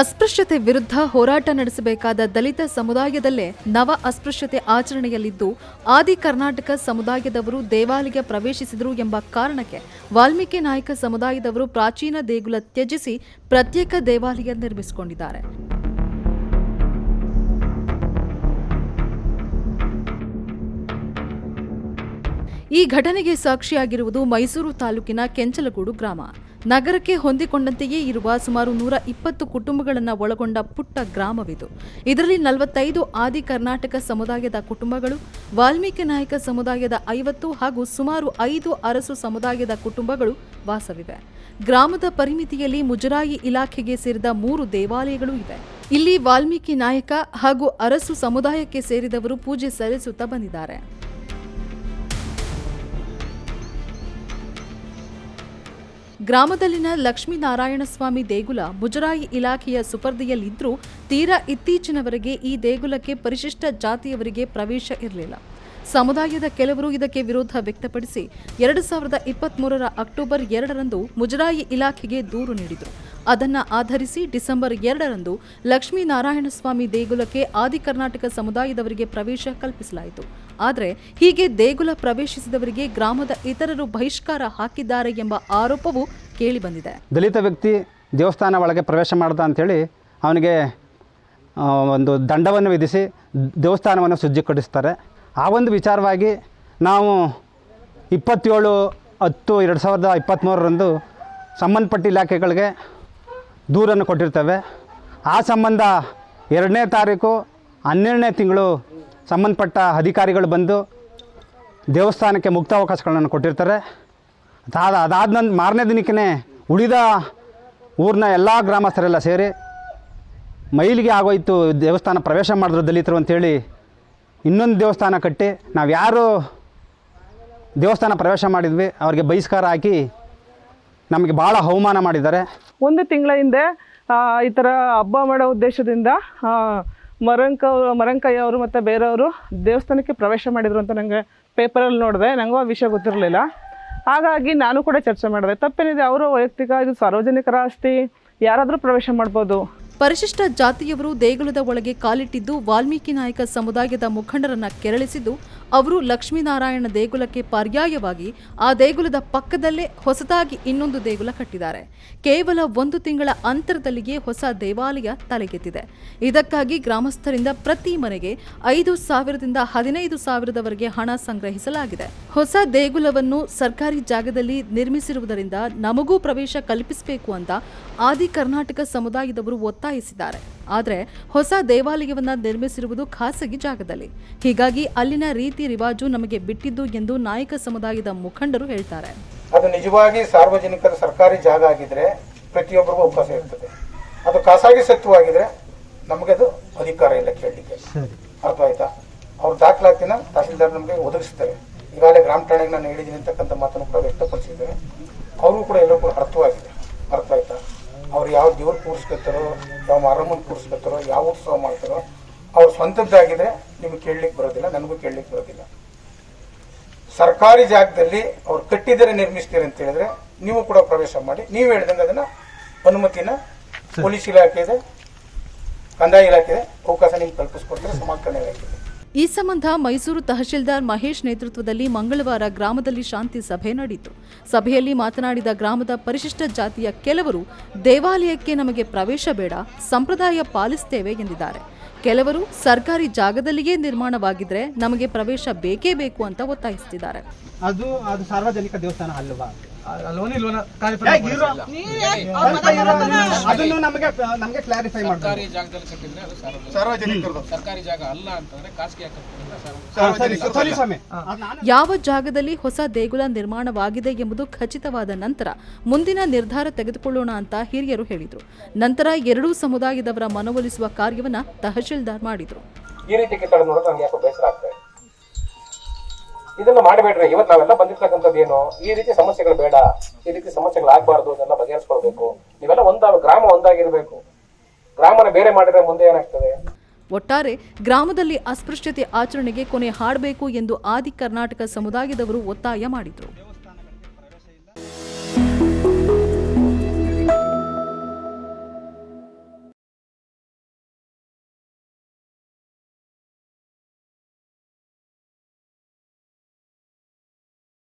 ಅಸ್ಪೃಶ್ಯತೆ ವಿರುದ್ಧ ಹೋರಾಟ ನಡೆಸಬೇಕಾದ ದಲಿತ ಸಮುದಾಯದಲ್ಲೇ ನವ ಅಸ್ಪೃಶ್ಯತೆ ಆಚರಣೆಯಲ್ಲಿದ್ದು, ಆದಿ ಕರ್ನಾಟಕ ಸಮುದಾಯದವರು ದೇವಾಲಯ ಪ್ರವೇಶಿಸಿದರು ಎಂಬ ಕಾರಣಕ್ಕೆ ವಾಲ್ಮೀಕಿ ನಾಯಕ ಸಮುದಾಯದವರು ಪ್ರಾಚೀನ ದೇಗುಲ ತ್ಯಜಿಸಿ ಪ್ರತ್ಯೇಕ ದೇವಾಲಯ ನಿರ್ಮಿಸಿಕೊಂಡಿದ್ದಾರೆ. ಈ ಘಟನೆಗೆ ಸಾಕ್ಷಿಯಾಗಿರುವುದು ಮೈಸೂರು ತಾಲೂಕಿನ ಕೆಂಚಲಗೂಡು ಗ್ರಾಮ. ನಗರಕ್ಕೆ ಹೊಂದಿಕೊಂಡಂತೆಯೇ ಇರುವ ಸುಮಾರು ನೂರ ಇಪ್ಪತ್ತು ಕುಟುಂಬಗಳನ್ನು ಒಳಗೊಂಡ ಪುಟ್ಟ ಗ್ರಾಮವಿದು. ಇದರಲ್ಲಿ ನಲವತ್ತೈದು ಆದಿ ಕರ್ನಾಟಕ ಸಮುದಾಯದ ಕುಟುಂಬಗಳು, ವಾಲ್ಮೀಕಿ ನಾಯಕ ಸಮುದಾಯದ ಐವತ್ತು ಹಾಗೂ ಸುಮಾರು ಐದು ಅರಸು ಸಮುದಾಯದ ಕುಟುಂಬಗಳು ವಾಸವಿವೆ. ಗ್ರಾಮದ ಪರಿಮಿತಿಯಲ್ಲಿ ಮುಜರಾಯಿ ಇಲಾಖೆಗೆ ಸೇರಿದ ಮೂರು ದೇವಾಲಯಗಳು ಇವೆ. ಇಲ್ಲಿ ವಾಲ್ಮೀಕಿ ನಾಯಕ ಹಾಗೂ ಅರಸು ಸಮುದಾಯಕ್ಕೆ ಸೇರಿದವರು ಪೂಜೆ ಸಲ್ಲಿಸುತ್ತಾ ಬಂದಿದ್ದಾರೆ. ಗ್ರಾಮದಲ್ಲಿನ ಲಕ್ಷ್ಮೀನಾರಾಯಣಸ್ವಾಮಿ ದೇಗುಲ ಮುಜರಾಯಿ ಇಲಾಖೆಯ ಸುಪರ್ದಿಯಲ್ಲಿದ್ದರೂ ತೀರಾ ಇತ್ತೀಚಿನವರೆಗೆ ಈ ದೇಗುಲಕ್ಕೆ ಪರಿಶಿಷ್ಟ ಜಾತಿಯವರಿಗೆ ಪ್ರವೇಶ ಇರಲಿಲ್ಲ. ಸಮುದಾಯದ ಕೆಲವರು ಇದಕ್ಕೆ ವಿರೋಧ ವ್ಯಕ್ತಪಡಿಸಿ ಎರಡು ಸಾವಿರದ ಇಪ್ಪತ್ಮೂರರ ಅಕ್ಟೋಬರ್ ಎರಡರಂದು ಮುಜರಾಯಿ ಇಲಾಖೆಗೆ ದೂರು ನೀಡಿದರು. ಅದನ್ನು ಆಧರಿಸಿ ಡಿಸೆಂಬರ್ ಎರಡರಂದು ಲಕ್ಷ್ಮೀನಾರಾಯಣಸ್ವಾಮಿ ದೇಗುಲಕ್ಕೆ ಆದಿ ಕರ್ನಾಟಕ ಸಮುದಾಯದವರಿಗೆ ಪ್ರವೇಶ ಕಲ್ಪಿಸಲಾಯಿತು. ಆದರೆ ಹೀಗೆ ದೇಗುಲ ಪ್ರವೇಶಿಸಿದವರಿಗೆ ಗ್ರಾಮದ ಇತರರು ಬಹಿಷ್ಕಾರ ಹಾಕಿದ್ದಾರೆ ಎಂಬ ಆರೋಪವು ಕೇಳಿಬಂದಿದೆ ದಲಿತ ವ್ಯಕ್ತಿ ದೇವಸ್ಥಾನ ಒಳಗೆ ಪ್ರವೇಶ ಮಾಡ್ದ ಅಂಥೇಳಿ ಅವನಿಗೆ ಒಂದು ದಂಡವನ್ನು ವಿಧಿಸಿ ದೇವಸ್ಥಾನವನ್ನು ಶುದ್ಧೀಕರಿಸ್ತಾರೆ ಆ ಒಂದು ವಿಚಾರವಾಗಿ ನಾವು ಇಪ್ಪತ್ತೇಳು ಹತ್ತು ಎರಡು ಸಾವಿರದ ಇಪ್ಪತ್ತ್ಮೂರರಂದು ಸಂಬಂಧಪಟ್ಟ ಇಲಾಖೆಗಳಿಗೆ ದೂರನ್ನು ಕೊಟ್ಟಿರ್ತವೆ. ಆ ಸಂಬಂಧ ಎರಡನೇ ತಾರೀಕು ಹನ್ನೆರಡನೇ ತಿಂಗಳು ಸಂಬಂಧಪಟ್ಟ ಅಧಿಕಾರಿಗಳು ಬಂದು ದೇವಸ್ಥಾನಕ್ಕೆ ಮುಕ್ತಾವಕಾಶಗಳನ್ನು ಕೊಟ್ಟಿರ್ತಾರೆ. ಅದಾದ ಅದಾದ ನಂತರ ಮಾರನೇ ದಿನಕ್ಕೇ ಉಳಿದ ಊರಿನ ಎಲ್ಲ ಗ್ರಾಮಸ್ಥರೆಲ್ಲ ಸೇರಿ ಮೈಲಿಗೆ ಆಗೋಯ್ತು ದೇವಸ್ಥಾನ ಪ್ರವೇಶ ಮಾಡಿದ್ರು ದಲಿತರು ಅಂತೇಳಿ ಇನ್ನೊಂದು ದೇವಸ್ಥಾನ ಕಟ್ಟಿ ನಾವು ಯಾರು ದೇವಸ್ಥಾನ ಪ್ರವೇಶ ಮಾಡಿದ್ವಿ, ಅವ್ರಿಗೆ ಬಹಿಷ್ಕಾರ ಹಾಕಿ ನಮಗೆ ಭಾಳ ಅವಮಾನ ಮಾಡಿದ್ದಾರೆ. ಒಂದು ತಿಂಗಳ ಹಿಂದೆ ಈ ಥರ ಹಬ್ಬ ಮಾಡೋ ಉದ್ದೇಶದಿಂದ ಮರಂಕ ಮರಂಕಯ್ಯ ಅವರು ಮತ್ತು ಬೇರೆಯವರು ದೇವಸ್ಥಾನಕ್ಕೆ ಪ್ರವೇಶ ಮಾಡಿದರು ಅಂತ ನನಗೆ ಪೇಪರಲ್ಲಿ ನೋಡಿದೆ. ನನಗೂ ಆ ವಿಷಯ ಗೊತ್ತಿರಲಿಲ್ಲ. ಹಾಗಾಗಿ ನಾನು ಕೂಡ ಚರ್ಚೆ ಮಾಡಿದೆ. ತಪ್ಪೇನಿದೆ ಅವರು ವೈಯಕ್ತಿಕ ಇದು ಸಾರ್ವಜನಿಕರ ಆಸ್ತಿ ಯಾರಾದರೂ ಪ್ರವೇಶ ಮಾಡ್ಬೋದು. ಪರಿಶಿಷ್ಟ ಜಾತಿಯವರು ದೇಗುಲದ ಒಳಗೆ ಕಾಲಿಟ್ಟಿದ್ದು ವಾಲ್ಮೀಕಿ ನಾಯಕ ಸಮುದಾಯದ ಮುಖಂಡರನ್ನ ಕೆರಳಿಸಿದ್ದು ಅವರು ಲಕ್ಷ್ಮೀನಾರಾಯಣ ದೇಗುಲಕ್ಕೆ ಪರ್ಯಾಯವಾಗಿ ಆ ದೇಗುಲದ ಪಕ್ಕದಲ್ಲೇ ಹೊಸದಾಗಿ ಇನ್ನೊಂದು ದೇಗುಲ ಕಟ್ಟಿದ್ದಾರೆ. ಕೇವಲ ಒಂದು ತಿಂಗಳ ಅಂತರದಲ್ಲಿಯೇ ಹೊಸ ದೇವಾಲಯ ತಲೆಗೆತ್ತಿದೆ. ಇದಕ್ಕಾಗಿ ಗ್ರಾಮಸ್ಥರಿಂದ ಪ್ರತಿ ಮನೆಗೆ ಐದು ಸಾವಿರದಿಂದ ಹದಿನೈದು ಸಾವಿರದವರೆಗೆ ಹಣ ಸಂಗ್ರಹಿಸಲಾಗಿದೆ. ಹೊಸ ದೇಗುಲವನ್ನು ಸರ್ಕಾರಿ ಜಾಗದಲ್ಲಿ ನಿರ್ಮಿಸಿರುವುದರಿಂದ ನಮಗೂ ಪ್ರವೇಶ ಕಲ್ಪಿಸಬೇಕು ಅಂತ ಆದಿ ಕರ್ನಾಟಕ ಸಮುದಾಯದವರು ಒತ್ತಾಯಿಸಿದ್ದಾರೆ. ಆದರೆ ಹೊಸ ದೇವಾಲಯವನ್ನು ನಿರ್ಮಿಸಿರುವುದು ಖಾಸಗಿ ಜಾಗದಲ್ಲಿ. ಹೀಗಾಗಿ ಅಲ್ಲಿನ ರೀತಿ ರಿವಾಜು ನಮಗೆ ಬಿಟ್ಟಿದ್ದು ಎಂದು ನಾಯಕ ಸಮುದಾಯದ ಮುಖಂಡರು ಹೇಳ್ತಾರೆ. ಅದು ನಿಜವಾಗಿ ಸಾರ್ವಜನಿಕರ ಸರ್ಕಾರಿ ಜಾಗ ಆಗಿದ್ರೆ ಪ್ರತಿಯೊಬ್ಬರಿಗೂ ಉಪವಾಸ ಇರ್ತದೆ. ಅದು ಖಾಸಗಿ ಸತ್ವವಾಗಿದ್ರೆ ನಮಗೆ ಅದು ಅಧಿಕಾರ ಇಲ್ಲ ಕೇಳಲಿಕ್ಕೆ. ಅರ್ಥ ಆಯ್ತಾ? ಅವ್ರ ದಾಖಲಾತಿನ ತಹಸೀಲ್ದಾರ್ ನಮಗೆ ಒದಗಿಸ್ತಾರೆ. ಈಗಾಗಲೇ ಗ್ರಾಮ ಠಾಣೆಗೆ ನಾನು ಹೇಳಿದ್ದೀನಿ ಅಂತಕ್ಕಂಥ ಮಾತನ್ನು ಕೂಡ ವ್ಯಕ್ತಪಡಿಸಿದ್ದಾರೆ ಅವರು ಕೂಡ ಎಲ್ಲರೂ ಕೂಡ ಅರ್ಥವಾಗಿದೆ. ಅರ್ಥ ಆಯ್ತಾ? ಅವ್ರು ಯಾವ ದೇವ್ರು ಕೂರಿಸ್ಕೊತಾರೋ ಯಾವ ಮಾರಮ್ಮನ ಕೂರಿಸ್ಕೊತಾರೋ ಯಾವ ಉತ್ಸವ ಮಾಡ್ತಾರೋ ಅವ್ರ ಸ್ವಂತದ್ದಾಗಿದ್ರೆ ನಿಮ್ಗೆ ಕೇಳಲಿಕ್ಕೆ ಬರೋದಿಲ್ಲ ನನಗೂ ಕೇಳಲಿಕ್ಕೆ ಬರೋದಿಲ್ಲ. ಸರ್ಕಾರಿ ಜಾಗದಲ್ಲಿ ಅವ್ರು ಕಟ್ಟಿದರೆ ನಿರ್ಮಿಸ್ತೀರಿ ಅಂತ ಹೇಳಿದ್ರೆ ನೀವು ಕೂಡ ಪ್ರವೇಶ ಮಾಡಿ ನೀವು ಹೇಳಿದಂಗೆ ಅದನ್ನ ಅನುಮತಿನ ಪೊಲೀಸ್ ಇಲಾಖೆ ಇದೆ ಕಂದಾಯ ಇಲಾಖೆ ಇದೆ ಅವಕಾಶ ನಿಮ್ಗೆ ಕಲ್ಪಿಸ್ಕೊಡ್ತಾರೆ ಸಮಾಜ ಕಲ್ಯಾಣ ಇಲಾಖೆ ಈ ಸಂಬಂಧ ಮೈಸೂರು ತಹಶೀಲ್ದಾರ್ ಮಹೇಶ್ ನೇತೃತ್ವದಲ್ಲಿ ಮಂಗಳವಾರ ಗ್ರಾಮದಲ್ಲಿ ಶಾಂತಿ ಸಭೆ ನಡೆಯಿತು. ಸಭೆಯಲ್ಲಿ ಮಾತನಾಡಿದ ಗ್ರಾಮದ ಪರಿಶಿಷ್ಟ ಜಾತಿಯ ಕೆಲವರು, ದೇವಾಲಯಕ್ಕೆ ನಮಗೆ ಪ್ರವೇಶ ಬೇಡ, ಸಂಪ್ರದಾಯ ಪಾಲಿಸ್ತೇವೆ ಎಂದಿದ್ದಾರೆ. ಕೆಲವರು ಸರ್ಕಾರಿ ಜಾಗದಲ್ಲಿಯೇ ನಿರ್ಮಾಣವಾಗಿದ್ರೆ ನಮಗೆ ಪ್ರವೇಶ ಬೇಕೇ ಬೇಕು ಅಂತ ಒತ್ತಾಯಿಸುತ್ತಿದ್ದಾರೆ. ಅದು ಅದು ಸಾರ್ವಜನಿಕ ದೇವಸ್ಥಾನ ಅಲ್ವಾ? ಅದನ್ನು ನಮಗೆ ನಮಗೆ ಕ್ಲಾರಿಫೈ ಸರ್ಕಾರಿ ಜಾಗದಲ್ಲಿ ಕಟ್ಟಿದ್ರೆ ಅದು ಸಾರ್ವಜನಿಕ ಸರ್ಕಾರಿ ಜಾಗ ಅಲ್ಲ ಅಂತಂದ್ರೆ ಖಾಸಗಿ ಸ್ವಾಮಿ ಯಾವ ಜಾಗದಲ್ಲಿ ಹೊಸ ದೇಗುಲ ನಿರ್ಮಾಣವಾಗಿದೆ ಎಂಬುದು ಖಚಿತವಾದ ನಂತರ ಮುಂದಿನ ನಿರ್ಧಾರ ತೆಗೆದುಕೊಳ್ಳೋಣ ಅಂತ ಹಿರಿಯರು ಹೇಳಿದರು. ನಂತರ ಎರಡೂ ಸಮುದಾಯದವರ ಮನವೊಲಿಸುವ ಕಾರ್ಯವನ್ನ ತಹಶೀಲ್ದಾರ್ ಮಾಡಿದರು. ಈ ರೀತಿ ಯಾಕೋ ಬೇಸರ ಆಗ್ತಾ ಇದೆ. ಇದನ್ನ ಮಾಡಬೇಡ್ರಿ. ಇವತ್ತು ನಾವೆಲ್ಲ ಬಂದಿರ್ತಕ್ಕಂಥದ್ದು ಏನು? ಈ ರೀತಿ ಸಮಸ್ಯೆಗಳು ಬೇಡ. ಈ ರೀತಿ ಸಮಸ್ಯೆಗಳಾಗಬಾರ್ದು ಅದನ್ನ ಬಗೆಹರಿಸ್ಕೊಳ್ಬೇಕು. ನೀವೆಲ್ಲ ಒಂದ ಗ್ರಾಮ ಒಂದಾಗಿರ್ಬೇಕು. ಗ್ರಾಮನ ಬೇರೆ ಮಾಡಿದ್ರೆ ಮುಂದೆ ಏನಾಗ್ತದೆ? ಒಟ್ಟಾರೆ ಗ್ರಾಮದಲ್ಲಿ ಅಸ್ಪೃಶ್ಯತೆ ಆಚರಣೆಗೆ ಕೊನೆ ಹಾಡಬೇಕು ಎಂದು ಆದಿ ಕರ್ನಾಟಕ ಸಮುದಾಯದವರು ಒತ್ತಾಯ ಮಾಡಿದರು.